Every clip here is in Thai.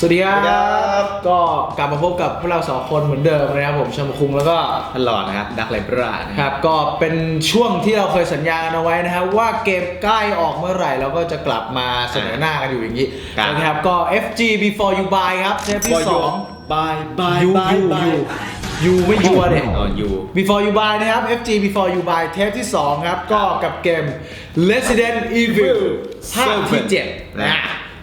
สวัสดีครัสวัสดีครับ บ ก็กลับมาพบกับพวกเราสองคนเหมือนเดิมนะครับผมชมคุงแล้วก็ ตลอดนะครับดักไลบรานะคครับรับก็เป็นช่วงที่เราเคยสัญญากันเอาไว้นะครับว่าเกมใกล้ออกเมื่อไหร่เราก็จะกลับมาเสนอหน้ากันอยู่อย่างนี้ครับนะครับก็ FG Before You Buy ครับเทปที่สอง บายบายยูบายยูบายยูยูไม่ยัวเนี่ย อ๋อยู Before You Buy นะครับ FG Before You Buy เทปที่ 2 ครับ ก็กับเกม Resident Evil ภาคที่7นะ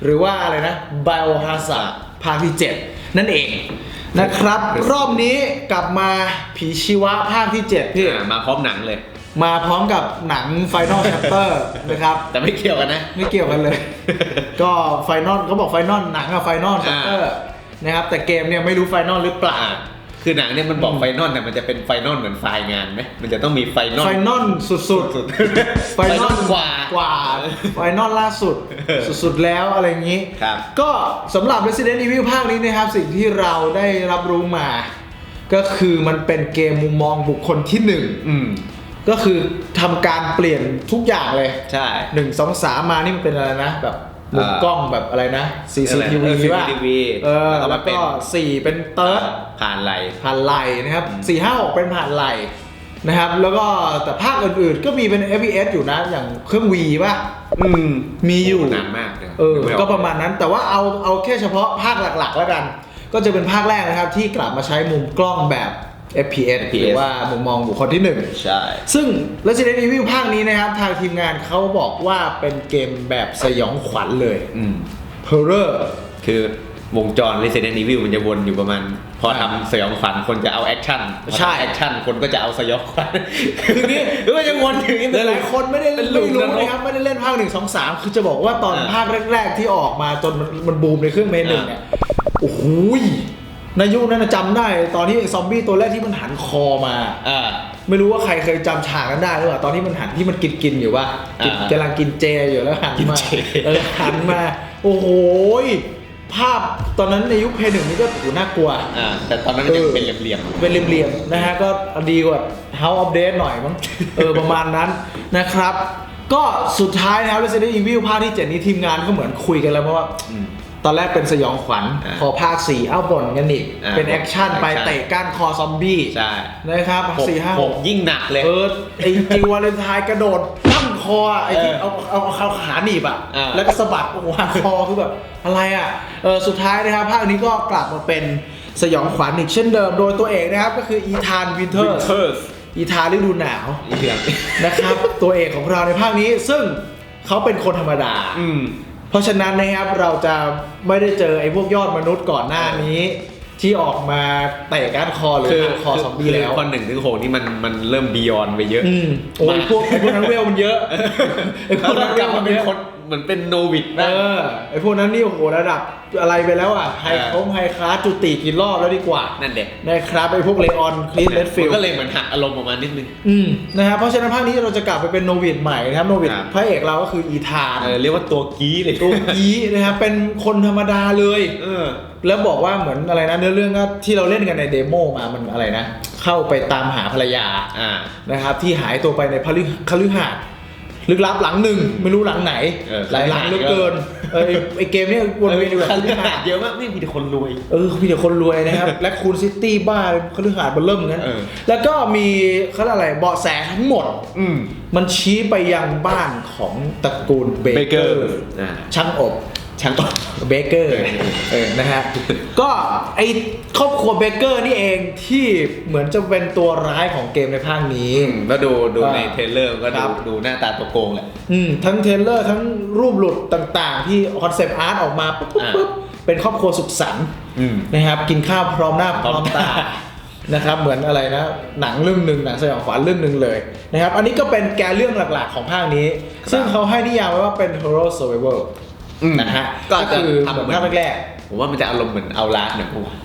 หรือว่าอะไรนะ Biohazard ภาคที่ 7 นั่นเองนะครับ รอบนี้กลับมาผีชีวะภาคที่ 7 พี่ อ่ามาพร้อมหนังเลย มาพร้อมกับหนัง Final Chapter นะครับ แต่ไม่เกี่ยวกันนะ ไม่เกี่ยวกันเลย ก็ไฟนอลเขาบอกไฟนอลหนังอะไฟนอลอ่าชัปเตอร์นะครับแต่เกมเนี่ยไม่รู้ไฟนอลหรือเปล่าอ่า คือหนังเนี่ยมันบอกไฟนอลแต่มันจะเป็นไฟนอลเหมือนไฟล์งานไหมมันจะต้องมีไฟนอลไฟนอลสุดสุด ๆ ไฟนอลกว่ากว่า ไฟนอลล่าสุด สุดๆแล้วอะไรอย่างนี้ ครับ ก็สำหรับ Resident Evil ภาคนี้นะครับ สิ่งที่เราได้รับรู้มา ก็คือมันเป็นเกมมุมมองบุคคลที่หนึ่งอืมก็คือทำการเปลี่ยนทุกอย่างเลยใช่ หนึ่งสองสามมานี่มันเป็นอะไรนะแบบ มุมเอ่อกล้องแบบอะไรนะ CCTV เออป่ะ CCTV เออแล้วก็แล้วเป็นก็สี่เป็นเติร์ดผ่านไหลผ่านไหลนะครับสี่ห้าหกเป็นผ่านไหลนะครับ แล้วก็แต่ภาคอื่นๆ ก็มีเป็น FPS อยู่นะอย่างเครื่อง V ป่ะอืมมีอยู่นานมากลยเออไม่กก็ประมาณนั้นแต่ว่าเอาเอาแค่เฉพาะภาคหลักๆ แล้วกัน ก็จะเป็นภาคแรกนะครับที่กลับมาใช้มุมกล้องแบบ FPS หรือว่ามุมมองบุคคลที่หนึ่งใช่ ซึ่ง Resident Evil ภาคนี้นะครับ ทางทีมงานเขาบอกว่าเป็นเกมแบบสยองขวัญเลย อืม Horror คือวงจร Resident Evil มันจะวนอยู่ประมาณ พอทำสยองขวัญคนจะเอาแอคชั่นพอใช่ทำแอคชั่นคนก็จะเอาสยองขวัญคือนี่หรือว่าจะวนอยู่อย่างนี้หลายๆคนไม่ได้เป็นไม่ลูกรู้นรกนะครับไม่ได้เล่นภาคหนึ่งสองสามคือจะบอกว่าตอนอ่าภาคแรก ๆ ที่ออกมาจนมันมันบูมในเครื่องเมนหนึ่งเนี่ยโอ้โหย ในยุคนั้นนะจำได้ ตอนที่ไอ้ซอมบี้ตัวแรกที่มันหันคอมาอ่าไม่รู้ว่าใครเคยจำฉากนั้นได้หรือเปล่าตอนที่มันหันที่มันกินกินๆอยู่ว่ากินอ่ากำลังกินเจอยู่แล้วหันกินมาเจเออหันมา โอ้โหยภาพตอนนั้นในยุคเพย์หนึ่งนี่ก็โอ้โหน่ากลัวอ่าแต่ตอนนั้นมันยังเออเป็นเหลี่ยมๆเป็นเหลี่ยมๆนะฮะก็ดีกว่า House of Dead หน่อยมั้งเออประมาณนั้นนะครับ ก็สุดท้ายนะครับ Resident Evil ภาคที่ 7 นี้ทีมงานก็เหมือนคุยกันแล้วเพราะว่าอืม ตอนแรกเป็นสยองขวัญอ่าพอภาค4เอ้าบ่นกันอีกอ่าเป็นแอคชั่นไปแอคชั่น เตะก้านคอซอมบี้ใช่นะครับหกสี่ห้าหหกกยิ่งหนักเลย เออไอ้จิววาเลนไทน์กระโดดตั้งคออะไอ้ที่เออเอาเอาเอาเอาขาหนีบอะอ่า แล้วก็สะบัดโอ้โหหักคอคือแบบอะไรอะเออสุดท้ายนะครับภาคนี้ก็กลับมาเป็นสยองขวัญอีกเช่นเดิม โดยตัวเอกนะครับก็คืออีธานวินเทอร์ Winters อีธานฤดูหนาว อีเหลี่ยมนะครับ ตัวเอกของเราในภาคนี้ซึ่งเขาเป็นคนธรรมดา อืมเพ ราะฉะนั้นนะครับเราจะไม่ได้เจอไอ้พวกยอดมนุษย์ก่อนหน้านี้ ที่ออกมาเตะก้านคอหรือคือหักคอซอมบี้แล้วพอหนึ่งถึงหกนี่มันมันเริ่มบียอนไปเยอะอืมโอ้ยมาพวกไอ้พวกนั้นเวลมันเยอะไอ้พวเขากนั้นกเวลับลมามันเป็เยนอะคน เหมือนเป็นโนวิดเออไอ้พวกนั้นนี่โอ้โหระดับอะไรไปแล้วอะไฮเออ คงไฮคลาสจุติกี่รอบแล้วดีกว่านั่นเด็กนะครับไอ้พวกเลออนคลิสเลดฟิล ก็เลยเหมือนหักอารมณ์ออกมานิดนึง อืมนะครับเพราะฉะนั้นภาคนี้เราจะกลับไปเป็นโนวิดใหม่นะครับโนวิดครับ พระเอกเราก็คืออีธานเออเรียกว่าตัวกี้เลยตัวกี้นะครับเป็นคนธรรมดาเลย เออ แล้วบอกว่าเหมือนอะไรนะเนื้อเรื่องก็ที่เราเล่นกันในเดโมมามันอะไรนะ เข้าไปตามหาภรรยาอ่า นะครับที่หายตัวไปในพฤคฤหาสน์ ลึกลับหลังหนึ่งไม่รู้หลังไหน เออ หลายหลังเหลือเกินเออไอ้ไอเกมเนี้วนเวียนอยู่แบบคคฤฤหาหาสสน์น์เยอะมากนี่มีแต่คนรวย เออมีแต่คนรวยนะครับ และคูนซิตี้บ้าคฤหาสน์เบนเริ่มงั้น เออ แล้วก็มีเขาเรียกอะไรเบาะแสทั้งหมด อืมมันชี้ไปยังบ้านของตระกูลเบเกอ Baker ร์อ่าช่างอบ ช่างต่อ เบเกอร์เออเออนะฮะ ก็ไอครอบครัวเบเกอร์นี่เองที่เหมือนจะเป็นตัวร้ายของเกมในภาคนี้อืมแล้วดูดูอ่าในเทรลเลอร์ก็ครัดูบดูหน้าตาตัวโกงแหละอืมทั้งเทรลเลอร์ทั้งรูปหลุดต่างๆ ที่คอนเซปต์อาร์ตออกมาปุ๊บปุ๊บอ่าปุ๊บเป็นครอบครัวสุขสันต์อืมนะครับกินข้าวพร้อมหน้าพพร้ร้ออมมตาตานะครับเหมือนอะไรนะหนังเรื่องหนึ่งหนังสยองขวัญเรื่องหนึ่งเลยนะครับอันนี้ก็เป็นแกนเรื่องหลักๆของภาคนี้ ซึ่งเขาให้นิยามไว้ว่าเป็น horror survival อืมนะฮะก็ก็จะคือทำเหมือนเหมือนภาคแรกผมว่ามันจะอารมณ์เหมือนเอาลาสหน่อยปะวะ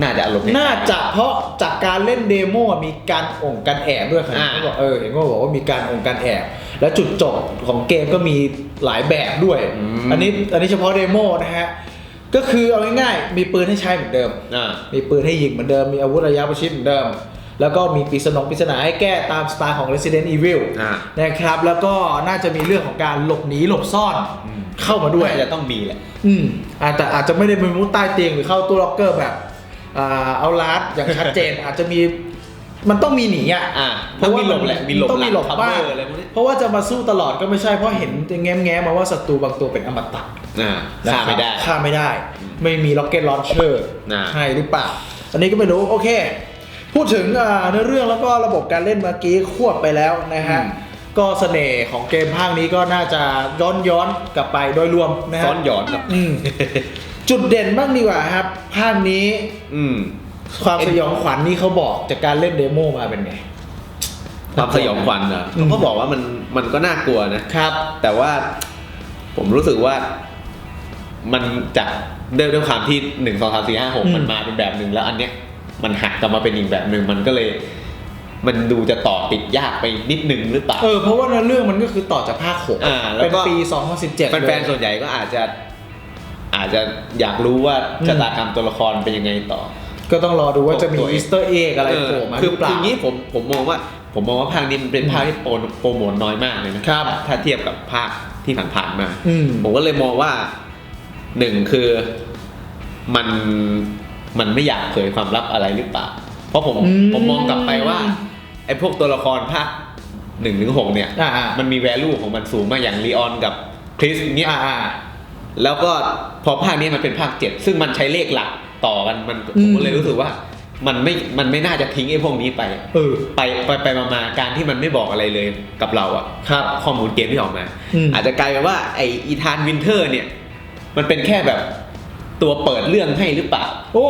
น่าจะอารมณ์คล้ยๆน่าจะเพราะจากการเล่นเดโมอะมีการองค์การแอบด้วยครับอ่าเขาบอกเออเห็นว่าบอกว่ามีการองค์การแอบ แล้วจุดจบของเกมก็มีหลายแบบด้วย อันนี้อันนี้เฉพาะเดโมนะฮะก็คือเอาง่ายๆมีปืนให้ใช้เหมือนเดิม อ่า มีปืนให้ยิงเหมือนเดิม มีอาวุธระยะประชิดเหมือนเดิม แล้วก็มีปริศนงปริศนาให้แก้ตามสไตล์ของ Resident Evil อ่า นะครับ แล้วก็น่าจะมีเรื่องของการหลบหนีหลบซ่อนเข้ามาด้วยน่าจะต้องมีแหละ อืมอาจจะอาจจะไม่ได้เป็นมุดใต้เตียงหรือเข้าตู้ล็อกเกอร์แบบอ่าเอาลาดอย่างชัดเจน อาจจะมีมันต้องมีหนีอะอ่าต้องมีหลบแหละมีหลบต้องมีหลบหลังบ้าง cover อะไรพวกนี้ เพราะว่าจะมาสู้ตลอดก็ไม่ใช่เพราะเห็นแง้มแง้มๆมาว่าศัตรูบางตัวเป็นอมตะอ่านะฆ่าครับไม่ได้ฆ่าไม่ได้ ไม่มีล็อกเก็ตลอนเชอร์อ่า ให้หรือเปล่า อันนี้ก็ไม่รู้โอเค พูดถึงอ่าเนื้อเรื่องแล้วก็ระบบการเล่นเมื่อกี้ควบไปแล้วนะฮะ ก็เสน่ห์ของเกมภาคนี้ก็น่าจะย้อนย้อนกลับไปโดยรวมนะฮะซ้อนหยอนกับอืมจุดเด่นบ้างดีกว่าครับ ภาคนี้ อืมความสยองขวัญนี่เขาบอกจากการเล่นเดโมมาเป็นไงความสยองขวัญเหรออืมเขาก็บอกว่ามันมันก็น่ากลัวนะครับ แต่ว่าผมรู้สึกว่ามันจากด้วยด้วยความที่หนึ่งสองสามสี่ห้าหกอืมมันมาเป็นแบบหนึ่งแล้วอันเนี้ย มันหักกลับมาเป็นอีกแบบหนึ่งมันก็เลย มันดูจะต่อติดยากไปนิดนึงหรือเปล่า เออเพราะว่าเนื้อเรื่องมันก็คือต่อจากภาคหกอ่าแล้วเป็นก็ ปี 2017แฟนๆส่วนใหญ่ก็อาจจะ อาจจะอยากรู้ว่าอืมชะตากรรมตัวละครเป็นยังไงต่อ ก็ต้องรอดูว่าจะมีตัวเองอีสเตอร์เอ็กอะไรโผล่มาคือหรือเปล่า คืออย่างนี้ผมผมมองว่าผมมองว่าภาคนี้มันเป็นภาคที่โปรโปรโมทน้อยมากเลยนะครับถ้าเทียบกับภาคที่ผ่านๆมาอืม ผมก็เลยมองว่าหนึ่งคือมัน มันไม่อยากเผยความลับอะไรหรือเปล่า เพราะผมอืม ผมมองกลับไปว่าไอ้พวกตัวละครภาคหนึ่งถึงหกเนี่ย อ่าอ่ามันมี value ของมันสูงมากอย่างลีออนกับคริสเนี้ย อ่าอ่า แล้วก็พอภาคนี้มันเป็นภาคเจ็ดซึ่งมันใช้เลขหลักต่อกันมันอืผมม ก็เลยรู้สึกว่า มันไม่มันไม่น่าจะทิ้งไอ้พวกนี้ไป เออ ไปไปไปมามาการที่มันไม่บอกอะไรเลยกับเราอะครับข้อมูลเกมที่ออกมา อืมอาจจะกลายเป็นว่าไออีธานวินเทอร์เนี่ย มันเป็นแค่แบบ ตัวเปิดเรื่องให้หรือเปล่า โอ้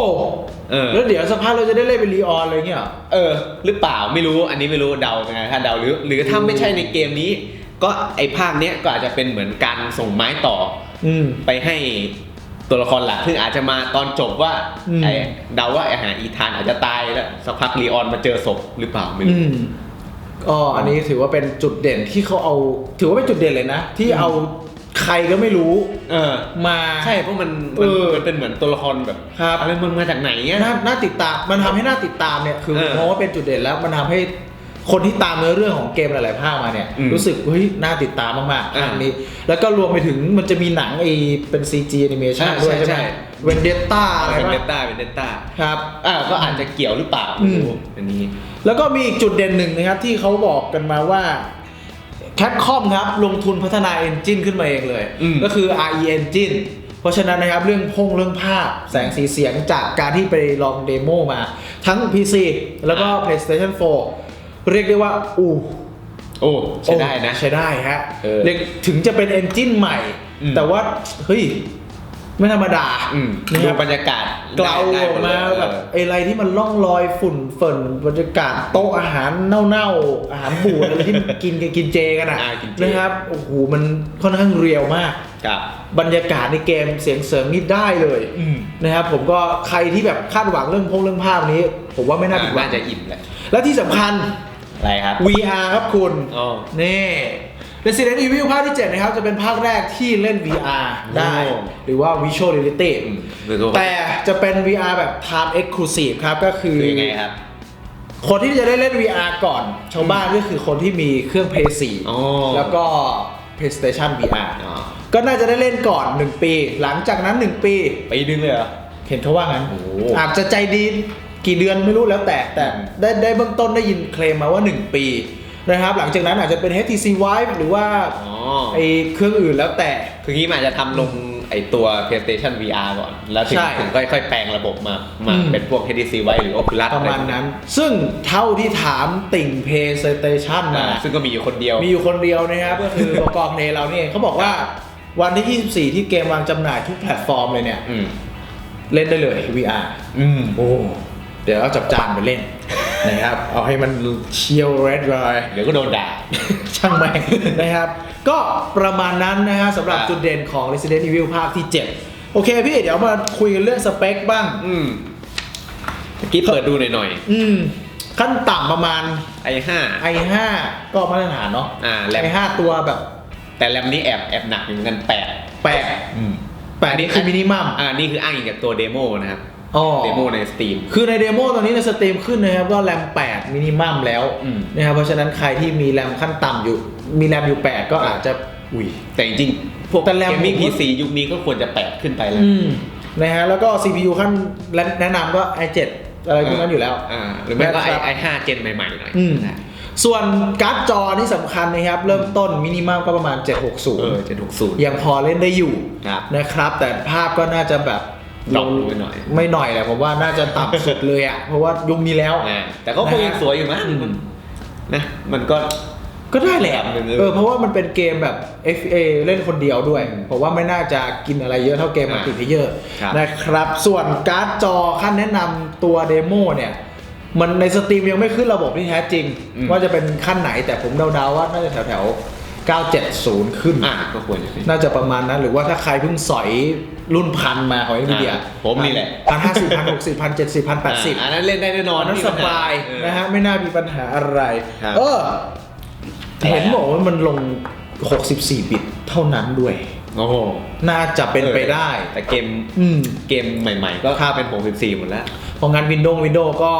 เออ แล้วเดี๋ยวสักพักเราจะได้เล่นเป็นลีออนเลยเงี้ยเหรอ เออ หรือเปล่าไม่รู้อันนี้ไม่รู้เดาไงถ้าเดาหรือ หรือถ้าไม่ใช่ในเกมนี้ ก็ไอภาคเนี้ยก็อาจจะเป็นเหมือนการส่งไม้ต่อ อืม ไปให้ตัวละครหลักซึ่งอาจจะมาตอนจบว่าอืม ไอเดาว่าไอหาอีธานอาจจะตายแล้วสักพักลีออนมาเจอศพหรือเปล่าไม่อืรู้ มก็อันนี้ถือว่าเป็นจุดเด่นที่เขาเอา ถือว่าเป็นจุดเด่นเลยนะ ที่เอา ใครก็ไม่รู้ เออมา ใช่เพราะมันเอมันอ มันเป็นเหมือนตัวละครแบบครับอะไรมันมาจากไหนเงี้ยน่าน่าติดตามมันทำให้น่าติดตามเนี่ยคือเออมองว่าเป็นจุดเด่นแล้วมันทำให้คนที่ตามเนื้อเรื่องของเกมหลาย ๆ ภาคมาเนี่ยอืมรู้สึกเฮ้ยน่าติดตามมากๆอ่าภาคนี้ แล้วก็รวมไปถึงมันจะมีหนังไอเป็น CG animation ใช่ด้วยใช่ใช่ไหมใช่เวนเดตต้าอะไรเป็นเดปะต้าเป็นเดต้าครับ อ่าก็อาจจะเกี่ยวหรือเปล่าไม่รู้อันนี้ แล้วก็มีอีกจุดเด่นหนึ่งนะครับที่เขาบอกกันมาว่า Capcom ครับลงทุนพัฒนาเอนจินขึ้นมาเองเลย อืม ก็คือ RE Engine เพราะฉะนั้นนะครับเรื่องพงเรื่องภาพแสงสีเสียงจากการที่ไปลองเดโมมา ทั้ง PC แล้วก็ PlayStation 4 เรียกได้ว่าอู้ โอ้ใช้ได้นะใช้ได้ฮะเออเรียกถึงจะเป็นเอนจินใหม่ อืมแต่ว่า เฮ้ย ไม่ธรรมดาอืมนะดูครับบรรยากาศเกลาได้ออกมาหดเลยแบบเออไอ้อะไรที่มันล่องลอยฝุ่นเฟิ่นบรรยากาศโต๊ะอาหารเน่าๆอาหารบูดอะไรที่มันกินกันกินเจกันอะอ่ากินเจนะครับโอ้โหมันค่อนข้างเรียวมากครับบรรยากาศในเกมเสียงเสริงนี่ได้เลยอืมนะครับผมก็ใครที่แบบคาดหวังเรื่องพงเรื่องภาพนี้ ผมว่าไม่น่าผิดหวัน่างจะอิ่มแหละและที่สำคัญอะไรครับ VR ครับคุณอ๋อนี่ Resident Evil ภาคที่ 7 นะครับ จะเป็นภาคแรกที่เล่น VR ได้ โอ้ หรือว่า Visual Reality อืมหรือว่าแต่จะเป็น VR แบบ Time Exclusive ครับ ก็คือ คือยังไงครับ คนที่จะได้เล่น VR ก่อน ชาวบ้านก็คือคนที่มีเครื่อง Play อ๋อ 4แล้วก็ PlayStation VR อ๋อก็น่าจะได้เล่นก่อน 1 ปี หลังจากนั้น 1 ปี ปีนึงเลยเหรอ เห็นเขาว่างั้น โอ้โหอาจจะใจดีกี่เดือนไม่รู้แล้วแต่แต่อืมได้ได้เบื้องต้นได้ยินเคลมมาว่า 1 ปี นะครับ หลังจากนั้นอาจจะเป็น HTC Vive หรือว่าอ๋อไอเครื่องอื่นแล้วแต่ คืองี้มันอาจจะทำลงไอตัว PlayStation VR ก่อน แล้วถึงใช่ถึงค่อยๆ แปลงระบบมา มาอืม เป็นพวก HTC Vive หรือ Oculus ประมาณนั้น ซึ่งเท่าที่ถามติ่ง PlayStation อ่ามา ซึ่งก็มีอยู่คนเดียว มีอยู่คนเดียวนะครับ ก็คือ ประกอบเพลเราเนี่ยเขาบอกว่าวันที่ 24 ที่เกมวางจำหน่ายทุกแพลตฟอร์มเลยเนี่ย อืม เล่นได้เลย VR อืม โอ้ เดี๋ยวเอาจับจานไปเล่น นะครับ เอาให้มันเชียวเรดเลยเดี๋ยวก็โดนด่า ช่างแม่งนะครับ ก็ประมาณนั้นนะฮะสำหรับครับจุดเด่นของ Resident Evil ภาคที่ 7 โอเคพี่เดี๋ยวมาคุยกันเรื่องสเปคบ้าง อืมเมื่อกี้เปิดดูหน่อยอืม ขั้นต่ำประมาณ ๆ i5 i5 ก็มาตรฐานเนาะ อ่าแรม i5 ตัวแบบแต่แรมนี้แอบแอบหนักอยู่เหมือนกันแปดแปดอืม แปดนี่คือมินิมัม อ่า นี่คืออ้างอิงจากตัวเดโมนะครับ อ๋อ เดโมในสตรีม คือในเดโมตอนนี้ในสตรีมขึ้นนะครับก็แรม 8 มินิมัมแล้วอืม นะครับเพราะฉะนั้นใครที่มีแรมขั้นต่ำอยู่ มีแรมอยู่ 8 ก็อาจจะ อุ้ย แต่จริงๆพวกแต่แรมเกมมิ่งผมพีว่า ซียุคนี้ก็ควรจะแปดขึ้นไปแล้ว อืมนะฮะแล้วก็ CPU ขั้นแนะนำก็ i7 อะไรพวกนั้นอยู่แล้ว อ่าหรือไม่ก็ไอนะครับไอห้าเจนใหม่ๆหน่อยอืม นะส่วนการ์ดจอนี่สำคัญนะครับ เริ่มต้นมินิมัมก็ประมาณ เออ760เจะถูกสูตรยังพอเล่นได้อยู่ครับนะครับ แต่ภาพก็น่าจะแบบ ดรอปลงไปหน่อย ไม่หน่อยแหละผมว่าน่าจะต่ำสุดเลยอะ เพราะว่ายุคนี้แล้วอ่าแต่ก็คงยังสวยอยู่มั้งอืมนะมันก็ ก็ได้แหละแบบหนึ่งเลยเออเพราะว่ามันเป็นเกมแบบ FA เล่นคนเดียวด้วยผมว่าไม่น่าจะกินอะไรเยอะเท่าเกมมัลติเพเยอร์ครับ นะครับ ส่วนการ์ดจอขั้นแนะนำตัวเดโมเนี่ย มันในสตรีมยังไม่ขึ้นระบบที่แท้จริง ว่าจะเป็นขั้นไหนแต่ผมเดาๆว่าน่าจะแถวแถวๆ 970 ขึ้น อ่าก็ควรจะเป็น น่าจะประมาณนั้น หรือว่าถ้าใครเพิ่งสอยรุ่นพันมาของ NVIDIA อ่าผมนี่แหละพันห้าสิบพันหกสิบพันเจ็ดสิบพันแปดสิบอ่าอันนั้นเล่นได้แน่นอนอันนั้นสบายเออ นะฮะ ไม่น่ามีปัญหาอะไร ครับเอออะไรอะเห็นบอกว่ามันลง 64 บิตเท่านั้นด้วย โอ้โหน่าน่าจะเป็นไปได้ แต่เกมอืม เกมใหม่ ๆ ก็ครับเป็น64หมดแล้ว เพราะงั้น Windows Windows ก็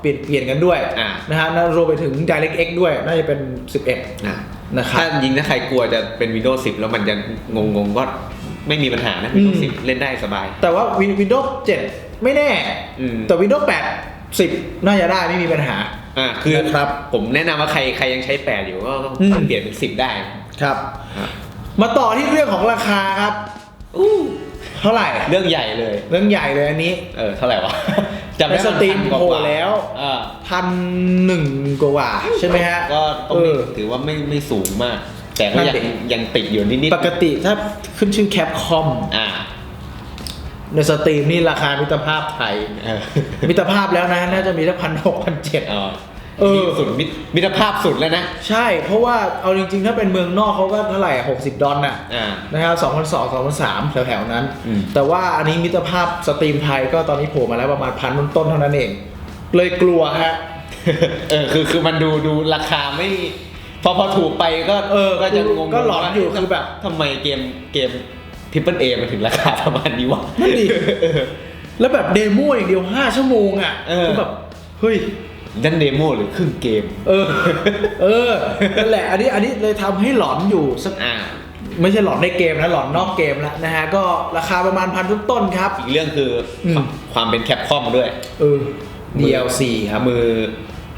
เปลี่ยนเปลี่ยนกันด้วยอ่านะฮะแล้วรวมไปถึง DirectX ด้วย น่าจะเป็น 11 อะ นะครับ ถ้ายิงถ้าใครกลัวจะเป็น Windows 10 แล้วมันจะงงๆก็ไม่มีปัญหานะ Windows อืม 10 เล่นได้สบาย แต่ว่า Win- Windows 7ไม่แน่ อืม แต่ Windows 8 10น่าจะได้ไม่มีปัญหา อ่าคือนะครับผมแนะนำว่าใครใครยังใช้ 8 อยู่ก็ต้องอืม เปลี่ยนเป็น 10 ได้ ครับอะมาต่อที่เรื่องของราคาครับ อู้เท่าไหร่ เรื่องใหญ่เลย เรื่องใหญ่เลยอันนี้ เออเท่าไหร่วะ จำในได้สตรีมนพันกาโผล่แล้วอ่าพันหนึ่งกว่าใช่ไหมฮะ ก็ต้องเอไม่อถือว่าไม่ไม่สูงมาก แต่ก็นั่นยังดิยังติดอยู่นิดๆปกติถ้าขึ้นชื่อแคปคอมอ่าในสตรีมนี่ราคามิตรภาพไทยเออมิตรภาพแล้วนะ น่าจะมีแค่พันหกพันเจ็ด เออเออ สุดมิตรมิตรภาพสุดแล้วนะ ใช่ เพราะว่าเอาจริงๆ ถ้าเป็นเมืองนอกเขาก็เท่าไหร่หกสิบดอลน่ะอ่า นะครับสองพันสองสองพันสามแถวๆนั้น อืม แต่ว่าอันนี้มิตรภาพสตรีมไทยก็ตอนนี้โผล่มาแล้วประมาณพันต้นๆเท่านั้นเอง เลยกลัวฮะ เออคือคือมันดูดูราคาไม่ พอพอถูกไปก็เออก็จะงงๆก็หลอนอยู่ว่าคือแบบ ทำไมเกมเกมทิปเปิลเอมันถึงราคาประมาณนี้วะ นั่นดิ แล้วแบบเดโมอย่างเดียว 5 ชั่วโมงอะเออ คือแบบ เฮ้ย ดันเดโมหรือครึ่งเกม เออ เออนั่นแหละ อันนี้อันนี้เลยทำให้หลอนอยู่สักอ่า ไม่ใช่หลอนในเกมนะหลอนนอกเกมแล้วนะฮะ ก็ราคาประมาณพันต้นๆครับ อีกเรื่องคืออม ความเป็นแคปคอมด้วย เออ DLC ครับ มือ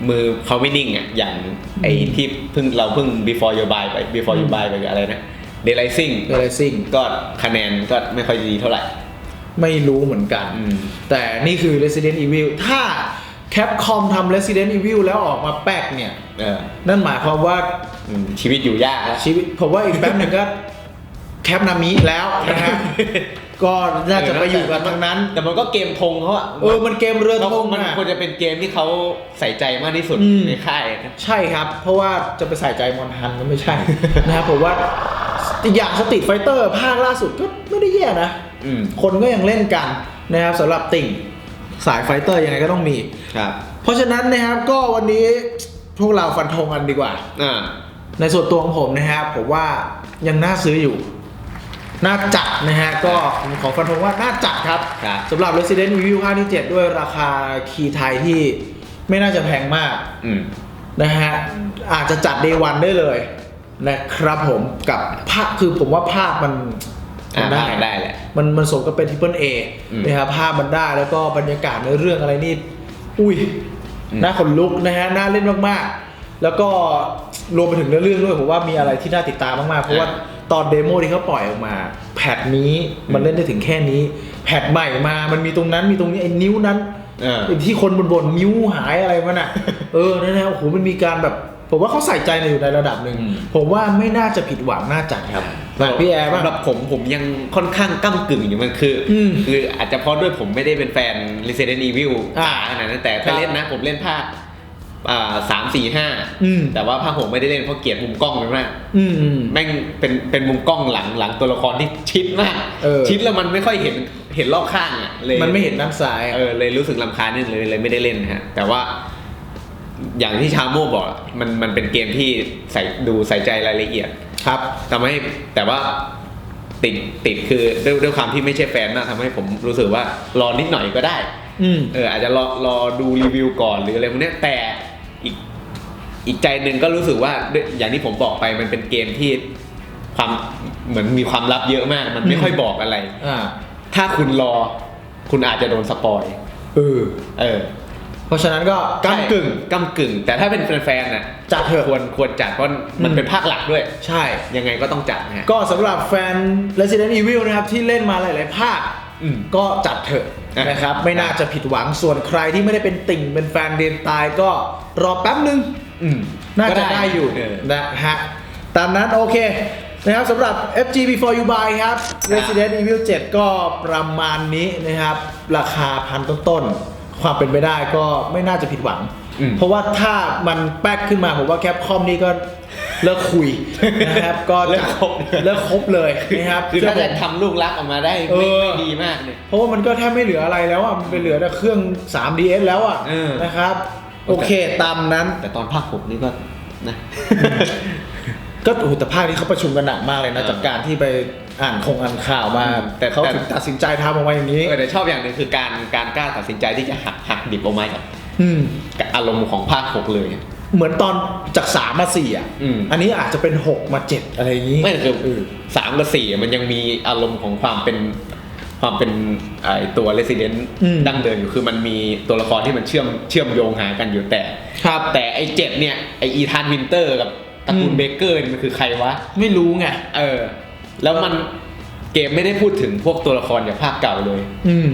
มือเขาไม่นิ่งอะอย่างไอ้ที่เพิ่งเราเพิ่ง before you buy ไป before you buy ไปอะไรนะ daylighting Daylighting ก็คะแนนก็ไม่ค่อยดีเท่าไหร่ ไม่รู้เหมือนกัน อืม แต่นี่คือ Resident Evil ถ้า Capcom ทำ Resident Evil แล้วออกมาแป๊กเนี่ย เออนั่นหมายความว่าอืมชีวิตอยู่ยากแล้ว ชีวิตผมว่าอีกแป๊บหนึ่งก็แคปนามิแล้วนะฮะ ก็น่าจะไปอยู่กันทั้งนั้น แต่มันก็เกมธงเขาอะเออมันเกมเรือธงมันอะ ควรจะเป็นเกมที่เขาใส่ใจมากที่สุดอืม ในค่ายนะ ใช่ครับ เพราะว่าจะไปใส่ใจมอนทันก็ไม่ใช่ นะครับผมว่าอีกอย่างสตรีทไฟเตอร์ภาคล่าสุดก็ไม่ได้แย่นะ อืม คนก็ยังเล่นกันนะครับสำหรับติ่ง สายไฟเตอร์ยังไงก็ต้องมี ครับ เพราะฉะนั้นนะครับก็วันนี้พวกเราฟันธงกันดีกว่า อ่า ในส่วนตัวของผมนะครับผมว่ายังน่าซื้ออยู่ น่าจัดนะฮะก็ผมขอฟันธงว่าน่าจัดครับครับ สำหรับ Resident Evil ภาคที่ 7 ด้วยราคาคีย์ไทยที่ไม่น่าจะแพงมาก อืม นะฮะอาจจะจัด Day 1ได้เลยนะครับผมกับภาพคือผมว่าภาพมัน อ่ามันได้ได้แหละมันมันสมกับเป็นทิปเปิลเออืมนะครับภาพมันได้แล้วก็บรรยากาศในเรื่องอะไรนี่ อุ้ยอืมน่าขนลุกนะฮะน่าเล่นมากๆ แล้วก็รวมไปถึงเนื้อเรื่องด้วยผมว่ามีอะไรที่น่าติดตามมากๆ เพราะว่าตอนเดโมที่เขาปล่อยออกมา แพทนี้มันเล่นได้ถึงแค่นี้ แพทใหม่มา มันมีตรงนั้นมีตรงนี้ไอ้นิ้วนั้นเออไอ้ที่คนบ่นๆนิ้วหายอะไรมันอะ เออนั่นนะโอ้โหมันมีการแบบ ผมว่าเขาใส่ใจในอยู่ในระดับหนึ่งอืมผมว่าไม่น่าจะผิดหวังน่าจัดครับแบบพี่แอร์บ้างสำหรับผมผมยังค่อนข้างก้ากึ่งอยู่มันคืออมคืออาจจะเพราะด้วยผมไม่ได้เป็นแฟน Resident Evil อ่าขนาดนั้นแต่ครัถ้าบเล่นนะผมเล่นภาคอ่าสามสี่ห้าอืมแต่ว่าภาคหกไม่ได้เล่นเพราะเกลียดมุมกล้องมากอืมอืมแม่งเป็นเป็นมุมกล้องหลังหลังตัวละครที่ชิดมากเออชิดแล้วมันไม่ค่อยเห็นเห็นรอบข้างอะเลยมันไม่เห็นด้านซ้ายเออเลยรู้สึกลำคาญนี่เลยเลยไม่ได้เล่นนะฮะแต่ว่า อย่างที่ชาโม่บอกอะมันมันเป็นเกมที่ใส่ดูใส่ใจรายละเอียดครับทำให้แต่ว่าติดติดคือด้วยด้วยความที่ไม่ใช่แฟนนะทำให้ผมรู้สึกว่ารอนิดหน่อยก็ได้ อืมเอออาจจะรอรอดูรีวิวก่อนหรืออะไรพวกเนี้ยแต่อีกอีกใจหนึ่งก็รู้สึกว่าด้วยอย่างที่ผมบอกไปมันเป็นเกมที่ความเหมือนมีความลับเยอะมาก มันไม่อืมค่อยบอกอะไร อ่า ถ้าคุณรอคุณอาจจะโดนสปอยเออเออ เพราะฉะนั้นก็ก้ากึ่งก้ากึ่ง แต่ถ้าเป็นแฟนๆน่ะจัดเถอะควรควรจัดเพราะมันอืมเป็นภาคหลักด้วย ใช่ยังไงก็ต้องจัดนะฮะก็สำหรับแฟน Resident Evil นะครับที่เล่นมาหลาย ๆ ภาคอืมก็จัดเถอะอะนะครับไม่น่าจะผิดหวังส่วนใครที่ไม่ได้เป็นติ่งเป็นแฟนเดนตายก็รอแป๊บนึงอืมน่าก็จะได้อยู่เนะฮะตามนั้นโอเคนะครับสำหรับ FG Before You Buy ครับ Resident Evil 7 ก็ประมาณนี้นะครับ ราคาพันต้นๆ ความเป็นไปได้ก็ไม่น่าจะผิดหวัง อืม เพราะว่าถ้ามันแป๊กขึ้นมาผมว่าแคปคอมนี่ก็เลิกคุยนะครับก็เลิกคบเลิกคบเลยนะครับคือถ้าเชื่จะอผม ทำลูกรักออกมาได้เอไม่อ ไม่ดีมากเนี่ย เพราะว่ามันก็แทบไม่เหลืออะไรแล้วอะ มันไปเหลือแต่เครื่อง 3DS แล้วอะเออ นะครับ โอเคตามนั้น แต่ตอนภาคหกนี่ก็นะ ก็โอ้โหแต่ภาคนี้เขาประชุมกันหนักมากเลยนะ เออจากการที่ไป อ่านคงอ่านข่าวมาอืมแต่แต่เขาแต่ถึงตัดสินใจทำออกมาอย่างนี้เออแต่ชอบอย่างหนึ่งคือการการกล้าตัดสินใจที่จะหักหักดิบออกมาจากอืมกับอารมณ์ของภาคหกเลยเหมือนตอนจากสามมาสี่อะอืมอันนี้อาจจะเป็นหกมาเจ็ดอะไรอย่างนี้ ไม่คือเออสามกับสี่มันยังมีอารมณ์ของความเป็นความเป็นไอตัว Resident อืมดั้งเดิมอยู่คือมันมีตัวละครที่มันเชื่อมเชื่อมโยงหากันอยู่แต่ ครับ แต่ไอเจ็ดเนี่ยไออีธานวินเตอร์กับตระกูลอืมเบเกอร์นี่มันคือใครวะ ไม่รู้ไง เออ แล้วมันเกมไม่ได้พูดถึงพวกตัวละครจากภาคเก่าเลย อืม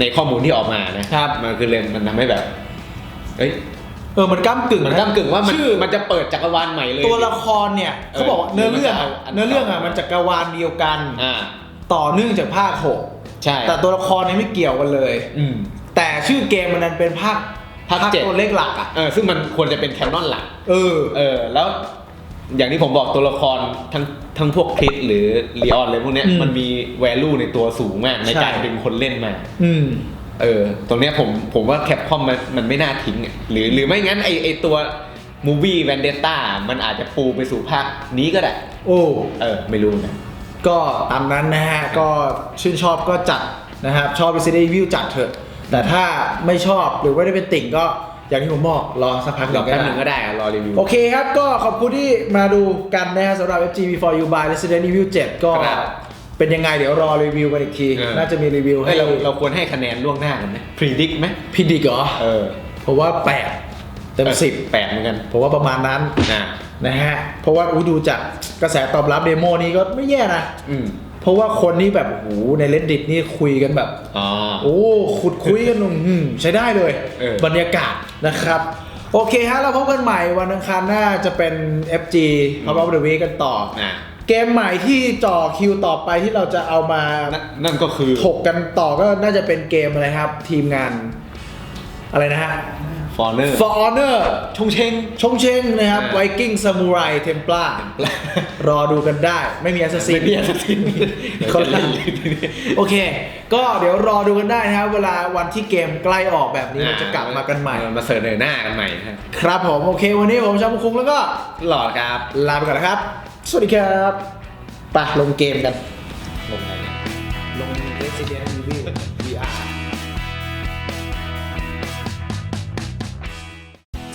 ในข้อมูลที่ออกมานะครับ มันคือเลยมันทำให้แบบเอ้ยเออมันก้ากึ่งมันก้ากึ่งว่ามันชื่อ มันจะเปิดจักรวาลใหม่เลย ตัวละครเนี่ยเขาบอกว่าเออเนื้อเรื่องอะมันจะเอาอันเนื้อเรื่องอะมันจักรวาลเดียวกัน อ่า ต่อเนื่องจากภาคหกใช่แต่ตัวละครเนี่ยไม่เกี่ยวกันเลย อืม แต่ชื่อเกมมันนั้นเป็นภาคภาคเจ็ด ตัวเลขหลักอะเออซึ่งมันควรจะเป็นแคนนอนหลัก เออ เออ แล้ว อย่างที่ผมบอกตัวละครทั้งทั้งพวกคริสหรือลีออนเลยพวกเนี้ยอืม มันมีแวลูในตัวสูงมากในใช่การดึงคนเล่นมา อืม เออ ตรงเนี้ยผมผมว่าแคปคอมมันมันไม่น่าทิ้งอะหรือหรือไม่งั้นไอไอตัวมูวี่แวนเดต้ามันอาจจะปูไปสู่ภาคนี้ก็ได้ โอ้ เออ ไม่รู้นะ ก็ตามนั้นนะฮะ ก็ชื่นชอบก็จัดนะครับ ชอบ Resident Evil จัดเถอะ แต่ถ้าไม่ชอบหรือว่าได้เป็นติ่งก็ อย่างที่ผมบอกรอสักพักหรนึ่องก็แป๊บได้นึงก็ได้อะรอรีวิว โอเคครับ ก็ขอบคุณที่มาดูกันนะฮะสำหรับ FG Before You Buy Resident Evil 7 ก็ครับเป็นยังไงเดี๋ยวรอรีวิวกันอีกที เออ น่าจะมีรีวิวเฮ้ให้ยเราเราควรให้คะแนนล่วงหน้ากันไหมพรีดิกไหมพิดิกเหรอเออเพราะว่า 8 เต็ม 10 แปดเหมือนกันผมว่าประมาณนั้น อ่านะฮะ เพราะว่าอุ๊ยดูจากกระแสตอบรับเดโมนี้ก็ไม่แย่นะ อืม เพราะว่าคนนี่แบบโอ้โหในเลดดิตนี่คุยกันแบบอ๋อโอ้ขุดคุยกันอืมใช้ได้เลยเออบรรยากาศนะครับ โอเคฮะเราพบกันใหม่วันอังคารหน้าจะเป็น FG พ o ว of the Week กันต่ออ่าเกมใหม่ที่จ่อคิวต่อไปที่เราจะเอามานั่นนั่นก็คือถกกันต่อก็น่าจะเป็นเกมอะไรครับ ทีมงาน อะไรนะฮะ ฟอร์เนอร์ For Honor ชงเชง ชงเชงนะครับอ่า Viking Samurai Templar รอดูกันได้ไม่มี Assassin ไม่มี Assassin คนละเดี๋ยวจะเล่นเลยโอเค ก็เดี๋ยวรอดูกันได้นะครับ เวลาวันที่เกมใกล้ออกแบบนี้เราจะกลับมากันใหม่ มาเสนอหน้ากันใหม่ครับครับผม โอเค วันนี้ผมชาบุคุงแล้วก็หล่อครับลาไปก่อนนะครับ สวัสดีครับไปลงเกมกัน ลงไหนเนี่ยลง Resident Evil